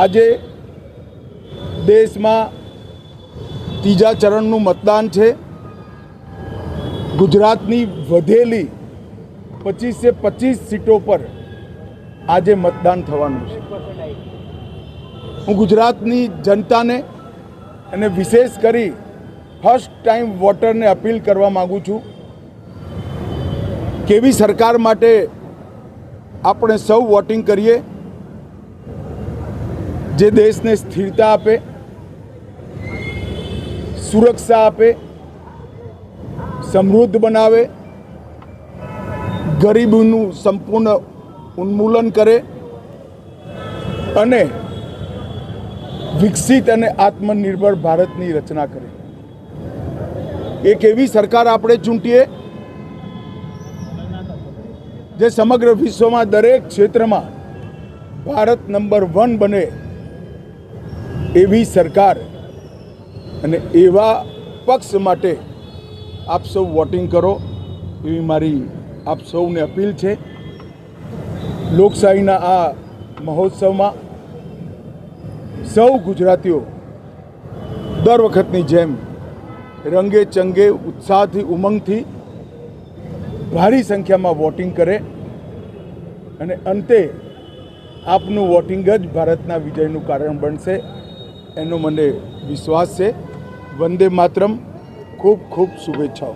આજે દેશમાં ત્રીજા ચરણનું મતદાન છે. ગુજરાતની વધેલી પચીસે પચીસ સીટો પર આજે મતદાન થવાનું છે. હું ગુજરાતની જનતાને અને વિશેષ કરી ફર્સ્ટ ટાઈમ વોટરને અપીલ કરવા માગું છું. કેવી સરકાર માટે આપણે સૌ વોટિંગ કરીએ જે દેશને સ્થિરતા આપે, સુરક્ષા આપે, સમૃદ્ધ બનાવે, ગરીબીનું સંપૂર્ણ ઉન્મૂલન કરે અને વિકસિત અને આત્મનિર્ભર ભારતની રચના કરે. એક એવી સરકાર આપણે ચૂંટીએ, જે સમગ્ર વિશ્વમાં દરેક ક્ષેત્રમાં ભારત નંબર વન બને. એવી સરકાર અને એવા પક્ષ માટે આપ સૌ વોટિંગ કરો એવી મારી આપ સૌને અપીલ છે. લોકશાહીના આ મહોત્સવમાં સૌ ગુજરાતીઓ દર વખતની જેમ રંગે ચંગે ઉત્સાહથી, ઉમંગથી ભારી સંખ્યામાં વોટિંગ કરે અને અંતે આપનું વોટિંગ જ ભારતના વિજયનું કારણ બનશે. એનો મને વિશ્વાસ છે. વંદે માતરમ. ખૂબ ખૂબ શુભેચ્છાઓ.